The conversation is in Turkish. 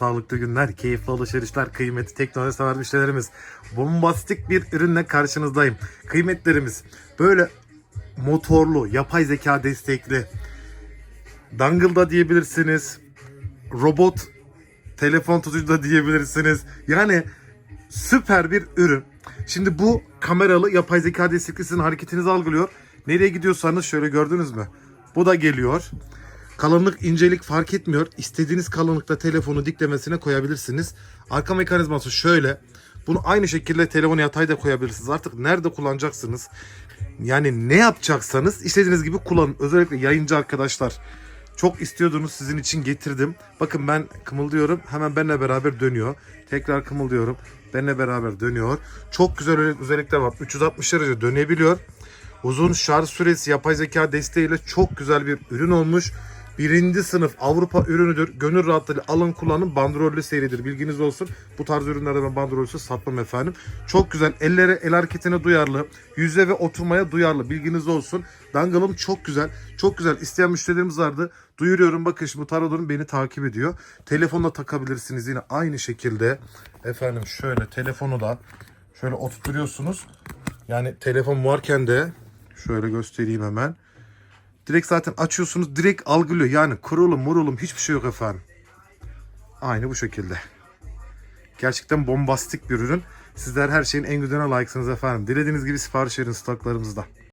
Sağlıklı günler, keyifli alışverişler, kıymetli teknoloji sever müşterilerimiz. Bombastik bir ürünle karşınızdayım. Kıymetlerimiz böyle motorlu, yapay zeka destekli, dangle da diyebilirsiniz, robot telefon tutucu da diyebilirsiniz. Yani süper bir ürün. Şimdi bu kameralı yapay zeka destekli sizin hareketinizi algılıyor. Nereye gidiyorsanız şöyle gördünüz mü? Bu da geliyor. Kalınlık, incelik fark etmiyor. İstediğiniz kalınlıkta telefonu diklemesine koyabilirsiniz. Arka mekanizması şöyle. Bunu aynı şekilde telefonu yatay da koyabilirsiniz. Artık nerede kullanacaksınız? Yani ne yapacaksanız istediğiniz gibi kullanın. Özellikle yayıncı arkadaşlar. Çok istiyordunuz sizin için getirdim. Bakın ben kımıldıyorum. Hemen benimle beraber dönüyor. Tekrar kımıldıyorum. Benimle beraber dönüyor. Çok güzel özellikler var. 360 derece dönebiliyor. Uzun şarj süresi yapay zeka desteğiyle çok güzel bir ürün olmuş. Birinci sınıf Avrupa ürünüdür. Gönül rahatlığıyla alın kullanın. Bandrollü seridir. Bilginiz olsun. Bu tarz ürünlerde ben bandrollüsü satmam efendim. Çok güzel. Ellere el hareketine duyarlı. Yüze ve oturmaya duyarlı. Bilginiz olsun. Dangle'ım çok güzel. Çok güzel. İsteyen müşterilerimiz vardı. Duyuruyorum. Bakın şimdi Tarador'un beni takip ediyor. Telefonla takabilirsiniz yine aynı şekilde. Efendim şöyle telefonu da şöyle oturtuyorsunuz. Yani telefon varken de şöyle göstereyim hemen. Direkt zaten açıyorsunuz direkt algılıyor. Yani kurulum murulum hiçbir şey yok efendim. Aynı bu şekilde. Gerçekten bombastik bir ürün. Sizler her şeyin en güzeline layıksınız efendim. Dilediğiniz gibi sipariş verin stoklarımızda.